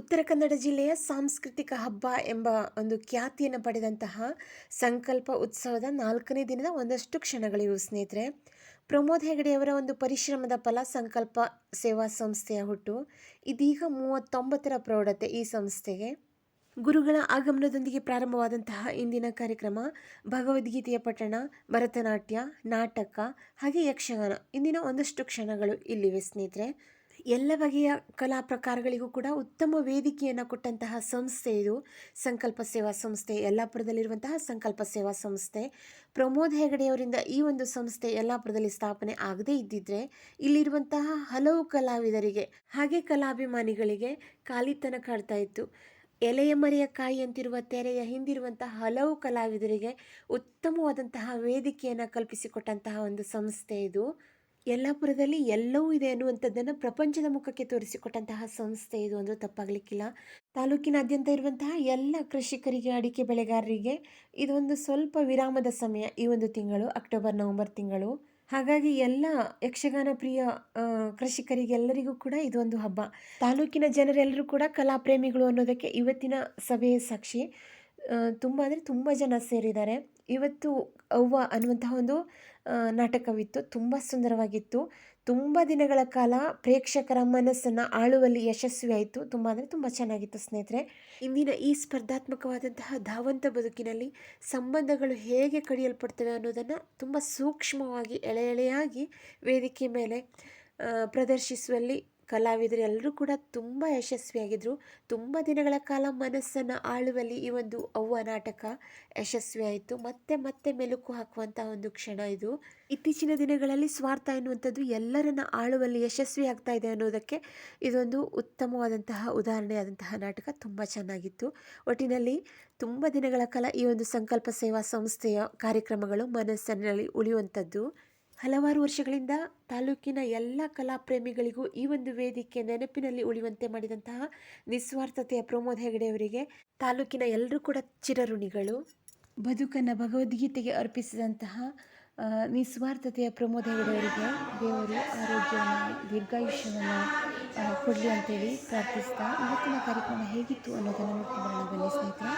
ಉತ್ತರ ಕನ್ನಡ ಜಿಲ್ಲೆಯ ಸಾಂಸ್ಕೃತಿಕ ಹಬ್ಬ ಎಂಬ ಒಂದು ಖ್ಯಾತಿಯನ್ನು ಪಡೆದಂತಹ ಸಂಕಲ್ಪ ಉತ್ಸವದ ನಾಲ್ಕನೇ ದಿನದ ಒಂದಷ್ಟು ಕ್ಷಣಗಳಿವು, ಸ್ನೇಹಿತರೆ. ಪ್ರಮೋದ್ ಹೆಗಡೆಯವರ ಒಂದು ಪರಿಶ್ರಮದ ಫಲ ಸಂಕಲ್ಪ ಸೇವಾ ಸಂಸ್ಥೆಯ ಹುಟ್ಟು. ಇದೀಗ ಮೂವತ್ತೊಂಬತ್ತರ ಪ್ರೌಢತೆ ಈ ಸಂಸ್ಥೆಗೆ. ಗುರುಗಳ ಆಗಮನದೊಂದಿಗೆ ಪ್ರಾರಂಭವಾದಂತಹ ಇಂದಿನ ಕಾರ್ಯಕ್ರಮ, ಭಗವದ್ಗೀತೆಯ ಪಠಣ, ಭರತನಾಟ್ಯ, ನಾಟಕ ಹಾಗೆ ಯಕ್ಷಗಾನ. ಇಂದಿನ ಒಂದಷ್ಟು ಕ್ಷಣಗಳು ಇಲ್ಲಿವೆ, ಸ್ನೇಹಿತರೆ. ಎಲ್ಲ ಬಗೆಯ ಕಲಾ ಪ್ರಕಾರಗಳಿಗೂ ಕೂಡ ಉತ್ತಮ ವೇದಿಕೆಯನ್ನು ಕೊಟ್ಟಂತಹ ಸಂಸ್ಥೆ ಇದು. ಸಂಕಲ್ಪ ಸೇವಾ ಸಂಸ್ಥೆ, ಯಲ್ಲಾಪುರದಲ್ಲಿರುವಂತಹ ಸಂಕಲ್ಪ ಸೇವಾ ಸಂಸ್ಥೆ. ಪ್ರಮೋದ್ ಹೆಗಡೆಯವರಿಂದ ಈ ಒಂದು ಸಂಸ್ಥೆ ಯಲ್ಲಾಪುರದಲ್ಲಿ ಸ್ಥಾಪನೆ ಆಗದೇ ಇದ್ದಿದ್ರೆ ಇಲ್ಲಿರುವಂತಹ ಹಲವು ಕಲಾವಿದರಿಗೆ, ಹಾಗೆ ಕಲಾಭಿಮಾನಿಗಳಿಗೆ ಕಾಲಿತನ ಕಾಡ್ತಾ ಇತ್ತು. ಎಲೆಯ ಮರೆಯ ಕಾಯಿ ಅಂತಿರುವ ತೆರೆಯ ಹಿಂದಿರುವಂತಹ ಹಲವು ಕಲಾವಿದರಿಗೆ ಉತ್ತಮವಾದಂತಹ ವೇದಿಕೆಯನ್ನು ಕಲ್ಪಿಸಿಕೊಟ್ಟಂತಹ ಒಂದು ಸಂಸ್ಥೆ ಇದು. ಯಲ್ಲಾಪುರದಲ್ಲಿ ಎಲ್ಲವೂ ಇದೆ ಅನ್ನುವಂಥದ್ದನ್ನು ಪ್ರಪಂಚದ ಮುಖಕ್ಕೆ ತೋರಿಸಿಕೊಟ್ಟಂತಹ ಸಂಸ್ಥೆ ಇದು ಅಂದರೂ ತಪ್ಪಾಗಲಿಕ್ಕಿಲ್ಲ. ತಾಲೂಕಿನಾದ್ಯಂತ ಇರುವಂತಹ ಎಲ್ಲ ಕೃಷಿಕರಿಗೆ, ಅಡಿಕೆ ಬೆಳೆಗಾರರಿಗೆ ಇದೊಂದು ಸ್ವಲ್ಪ ವಿರಾಮದ ಸಮಯ ಈ ಒಂದು ತಿಂಗಳು, ಅಕ್ಟೋಬರ್, ನವಂಬರ್ ತಿಂಗಳು. ಹಾಗಾಗಿ ಎಲ್ಲ ಯಕ್ಷಗಾನ ಪ್ರಿಯ ಕೃಷಿಕರಿಗೆಲ್ಲರಿಗೂ ಕೂಡ ಇದೊಂದು ಹಬ್ಬ. ತಾಲೂಕಿನ ಜನರೆಲ್ಲರೂ ಕೂಡ ಕಲಾಪ್ರೇಮಿಗಳು ಅನ್ನೋದಕ್ಕೆ ಇವತ್ತಿನ ಸಭೆಯ ಸಾಕ್ಷಿ. ತುಂಬ ಅಂದರೆ ತುಂಬ ಜನ ಸೇರಿದ್ದಾರೆ. ಇವತ್ತು ಅವ್ವ ಅನ್ನುವಂತಹ ಒಂದು ನಾಟಕವಿತ್ತು. ತುಂಬ ಸುಂದರವಾಗಿತ್ತು. ತುಂಬ ದಿನಗಳ ಕಾಲ ಪ್ರೇಕ್ಷಕರ ಮನಸ್ಸನ್ನು ಆಳುವಲ್ಲಿ ಯಶಸ್ವಿಯಾಯಿತು ತುಂಬ ಅಂದರೆ ತುಂಬ ಚೆನ್ನಾಗಿತ್ತು ಸ್ನೇಹಿತರೆ. ಇಂದಿನ ಈ ಸ್ಪರ್ಧಾತ್ಮಕವಾದಂತಹ ಧಾವಂತ ಬದುಕಿನಲ್ಲಿ ಸಂಬಂಧಗಳು ಹೇಗೆ ಕಡಿಯಲ್ಪಡ್ತವೆ ಅನ್ನೋದನ್ನು ತುಂಬ ಸೂಕ್ಷ್ಮವಾಗಿ ಎಳೆ ಎಳೆಯಾಗಿ ವೇದಿಕೆ ಮೇಲೆ ಪ್ರದರ್ಶಿಸುವಲ್ಲಿ ಕಲಾವಿದರು ಎಲ್ಲರೂ ಕೂಡ ತುಂಬ ಯಶಸ್ವಿಯಾಗಿದ್ದರು ತುಂಬ ದಿನಗಳ ಕಾಲ ಮನಸ್ಸನ್ನು ಆಳುವಲ್ಲಿ ಈ ಒಂದು ಅವ್ವ ನಾಟಕ ಯಶಸ್ವಿಯಾಯಿತು ಮತ್ತೆ ಮತ್ತೆ ಮೆಲುಕು ಹಾಕುವಂಥ ಒಂದು ಕ್ಷಣ ಇದು. ಇತ್ತೀಚಿನ ದಿನಗಳಲ್ಲಿ ಸ್ವಾರ್ಥ ಎನ್ನುವಂಥದ್ದು ಎಲ್ಲರನ್ನ ಆಳುವಲ್ಲಿ ಯಶಸ್ವಿ ಆಗ್ತಾ ಇದೆ ಅನ್ನೋದಕ್ಕೆ ಇದೊಂದು ಉತ್ತಮವಾದಂತಹ, ಉದಾಹರಣೆಯಾದಂತಹ ನಾಟಕ. ತುಂಬ ಚೆನ್ನಾಗಿತ್ತು. ಒಟ್ಟಿನಲ್ಲಿ ತುಂಬ ದಿನಗಳ ಕಾಲ ಈ ಒಂದು ಸಂಕಲ್ಪ ಸೇವಾ ಸಂಸ್ಥೆಯ ಕಾರ್ಯಕ್ರಮಗಳು ಮನಸ್ಸಿನಲ್ಲಿ ಉಳಿಯುವಂಥದ್ದು. ಹಲವಾರು ವರ್ಷಗಳಿಂದ ತಾಲೂಕಿನ ಎಲ್ಲ ಕಲಾಪ್ರೇಮಿಗಳಿಗೂ ಈ ಒಂದು ವೇದಿಕೆ ನೆನಪಿನಲ್ಲಿ ಉಳಿಯುವಂತೆ ಮಾಡಿದಂತಹ ನಿಸ್ವಾರ್ಥತೆಯ ಪ್ರಮೋದ್ ಹೆಗಡೆಯವರಿಗೆ ತಾಲೂಕಿನ ಎಲ್ಲರೂ ಕೂಡ ಚಿರಋಣಿಗಳು. ಬದುಕನ್ನು ಭಗವದ್ಗೀತೆಗೆ ಅರ್ಪಿಸಿದಂತಹ ನಿಸ್ವಾರ್ಥತೆಯ ಪ್ರಮೋದ್ ಹೆಗಡೆಯವರಿಗೆ ದೇವರು ಆರೋಗ್ಯವನ್ನು, ದೀರ್ಘಾಯುಷ್ಯವನ್ನು ಕೊಡಲಿ ಅಂತೇಳಿ ಪ್ರಾರ್ಥಿಸ್ತಾ, ಇವತ್ತಿನ ಕಾರ್ಯಕ್ರಮ ಹೇಗಿತ್ತು ಅನ್ನೋದನ್ನು ನೋಡ್ಕೊಂಡು ಬನ್ನಿ ಸ್ನೇಹಿತರೆ.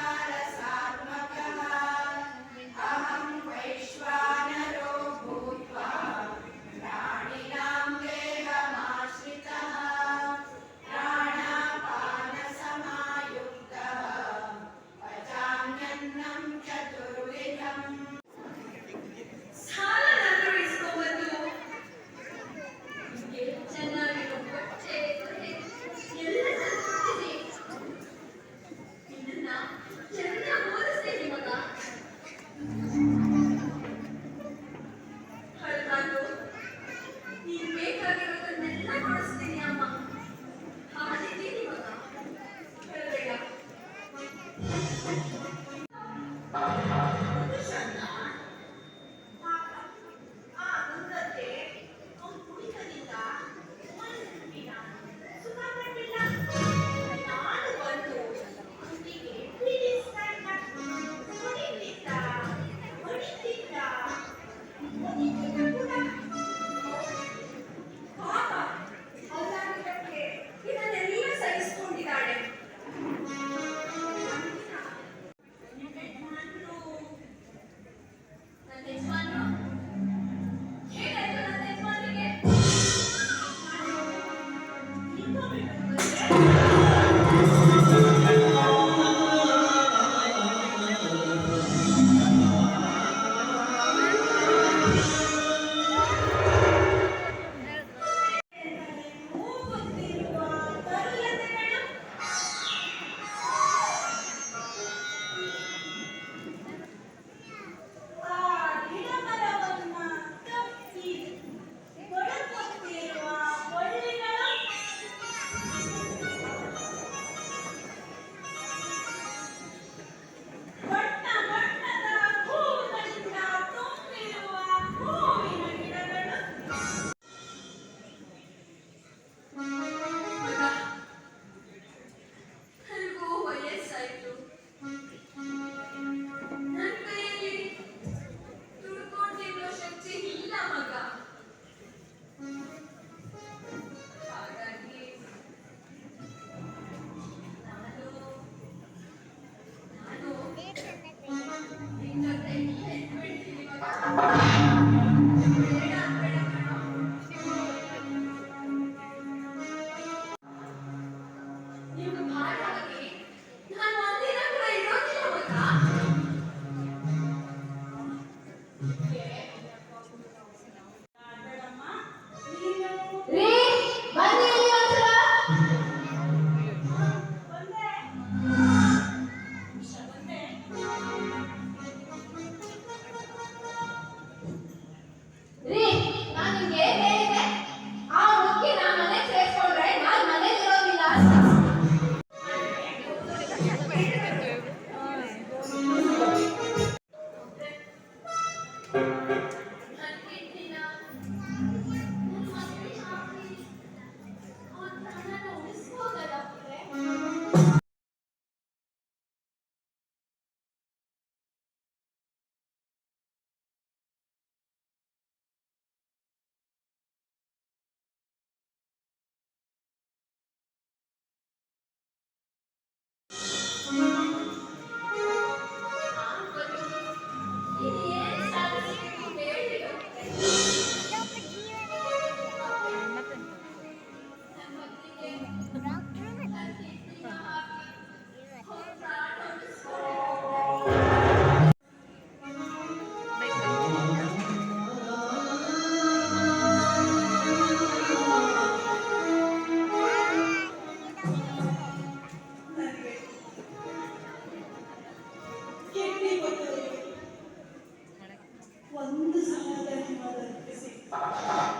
ಒಂದು ಸಮಾಧಾನ ಮಾಡೋದಕ್ಕೆ ಸಿಗ್ತದೆ